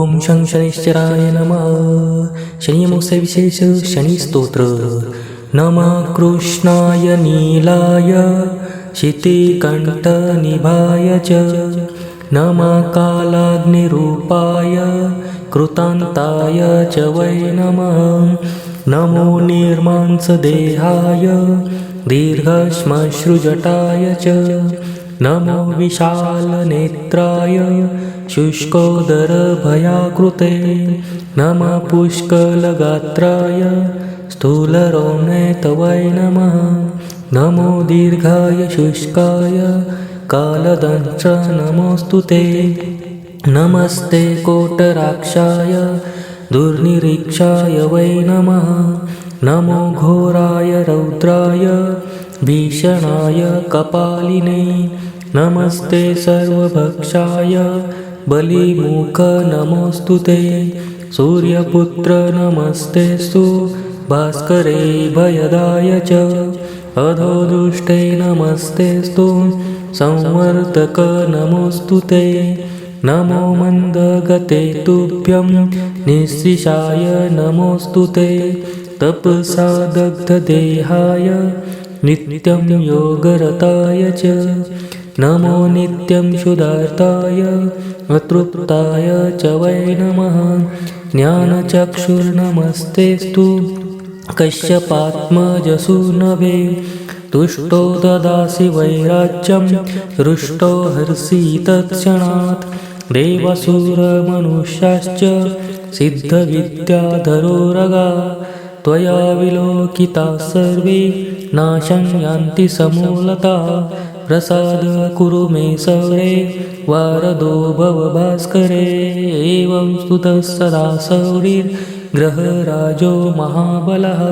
ॐ शं शनिश्चराय नमः। शनिमुखस्य विशेष शनिस्तोत्र। नमः कृष्णाय नीलाय। शितिकण्ठनिभाय च। नमः कालाग्निरूपाय कृतान्ताय च वै नमः। नमो निर्मांसदेहाय। दीर्घश्मश्रुजटाय च। नमो विशालनेत्राय शुष्कोदरभयाकृते नमः पुष्कलगात्राय स्थूलरोणे तवै नमः। नमो दीर्घाय शुष्काय कालदंश नमोऽस्तु ते। नमस्ते कोटराक्षाय दुर्निरीक्षाय वै नमः। नमो घोराय रौद्राय भीषणाय कपालिने नमस्ते सर्वभक्षाय बलिमुख नमोऽस्तु ते। सूर्यपुत्र नमस्तेस्तु भास्करे भयदाय च। अधोदुष्टे नमस्तेस्तु संवर्तक नमोऽस्तु ते। नमो मन्दगते तुभ्यं निःशिषाय नमोऽस्तु ते। तपसा दग्धदेहाय नित्यं योगरताय च नमो नित्यं शुदार्ताय अतृप्ताय च वै नमः। ज्ञानचक्षुर्नमस्तेस्तु कश्यपात्मजसूनवे तुष्टो ददासि वैराज्यं हृष्टो हर्षि तत्क्षणात्। देवसुरमनुष्याश्च सिद्धविद्याधरोरगा त्वया विलोकिता सर्वे नाशं यान्ति समूलता। प्रसाद कुरु मे सौरे वारदो भवभास्करे एवं स्तुतः सदा सौरिर्ग्रहराजो महाबलः